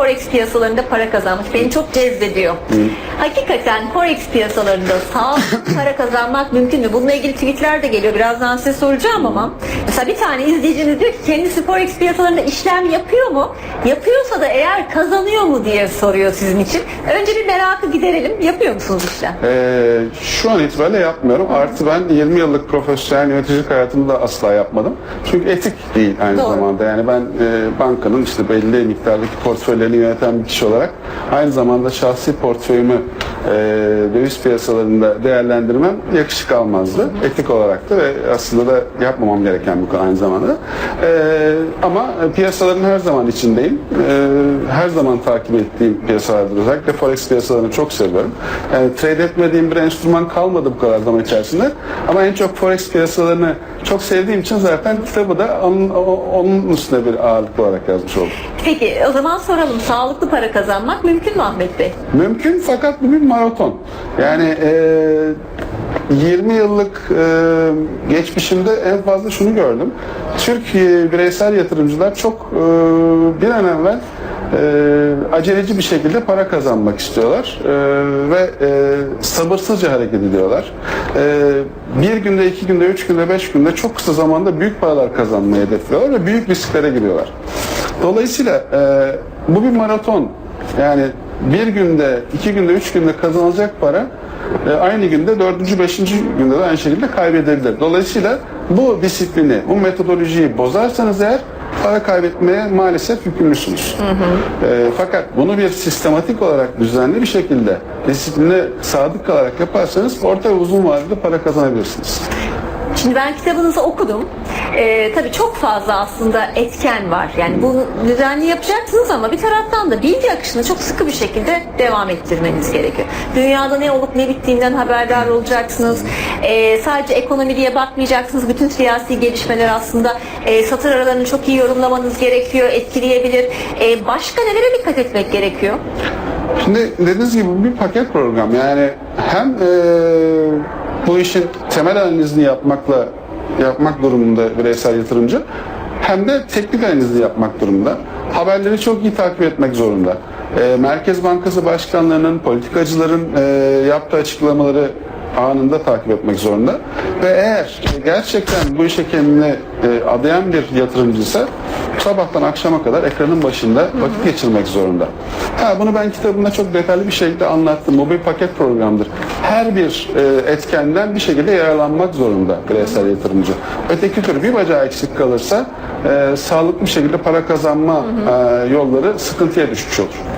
forex piyasalarında para kazanmış. Beni çok cezbediyor. Hakikaten forex piyasalarında sağlıklı para kazanmak mümkün mü? Bununla ilgili tweetler de geliyor. Birazdan size soracağım ama mesela bir tane izleyiciniz diyor ki kendisi forex piyasalarında işlem yapıyor mu? Yapıyorsa da eğer kazanıyor mu diye soruyor sizin için. Önce bir merakı giderelim. Yapıyor musunuz işlem? Ee, şu an itibariyle yapmıyorum. Artı ben 20 yıllık profesyonel yöneticilik hayatımda da asla yapmadım. Çünkü etik değil aynı Doğru. zamanda. Yani ben e, bankanın işte belli miktardaki portföylerini yöneten bir kişi olarak aynı zamanda şahsi portföyümü e, piyasalarında değerlendirmem yakışık almazdı. Etik olarak da ve aslında da yapmamam gereken konu aynı zamanda. E, ama piyasaların her zaman içindeyim. E, her zaman takip ettiğim piyasalardır. Özellikle forex piyasalarını çok seviyorum. Yani trade etmediğim bir enstrüman kalmadı bu kadar zaman içerisinde. Ama en çok forex piyasalarını çok sevdiğim için zaten kitabı da onun, onun üstüne bir ağırlık olarak yazmış oldum. Peki o zaman soralım. Sağlıklı para kazanmak mümkün mü Ahmet Bey? Mümkün fakat bu bir maraton. Yani e, 20 yıllık e, geçmişimde en fazla şunu gördüm. Türk e, bireysel yatırımcılar çok e, bir an evvel e, aceleci bir şekilde para kazanmak istiyorlar E, ve e, sabırsızca hareket ediyorlar. E, bir günde, iki günde, üç günde, beş günde çok kısa zamanda büyük paralar kazanmayı hedefliyorlar ve büyük risklere giriyorlar. Dolayısıyla e, bu bir maraton. Yani bir günde, iki günde, üç günde kazanılacak para e, aynı günde dördüncü, beşinci günde de aynı şekilde kaybedilir. Dolayısıyla bu disiplini, bu metodolojiyi bozarsanız eğer para kaybetmeye maalesef yükümlüsünüz. E, fakat bunu bir sistematik olarak düzenli bir şekilde disipline sadık kalarak yaparsanız orta ve uzun vadede para kazanabilirsiniz. Şimdi ben kitabınızı okudum. Ee, tabii çok fazla aslında etken var. Yani bunu düzenli yapacaksınız ama bir taraftan da bilgi akışını çok sıkı bir şekilde devam ettirmeniz gerekiyor. Dünyada ne olup ne bittiğinden haberdar olacaksınız. Ee, sadece ekonomi diye bakmayacaksınız. Bütün siyasi gelişmeler aslında e, satır aralarını çok iyi yorumlamanız gerekiyor. Etkileyebilir. Ee, başka nelere dikkat etmek gerekiyor? Şimdi dediğiniz gibi bu bir paket program. Yani hem eee, bu işin temel analizini yapmakla yapmak durumunda bireysel yatırımcı hem de teknik analizini yapmak durumunda. Haberleri çok iyi takip etmek zorunda. Eee, Merkez Bankası başkanlarının, politikacıların eee, yaptığı açıklamaları anında takip etmek zorunda. Ve eğer gerçekten bu işe kendini e, adayan bir yatırımcıysa sabahtan akşama kadar ekranın başında vakit geçirmek zorunda. Ha, bunu ben kitabımda çok detaylı bir şekilde anlattım. Bu bir paket programdır. Her bir e, etkenden bir şekilde yararlanmak zorunda bireysel yatırımcı. Öteki türlü bir bacağı eksik kalırsa e, sağlıklı bir şekilde para kazanma e, yolları sıkıntıya düşmüş olur.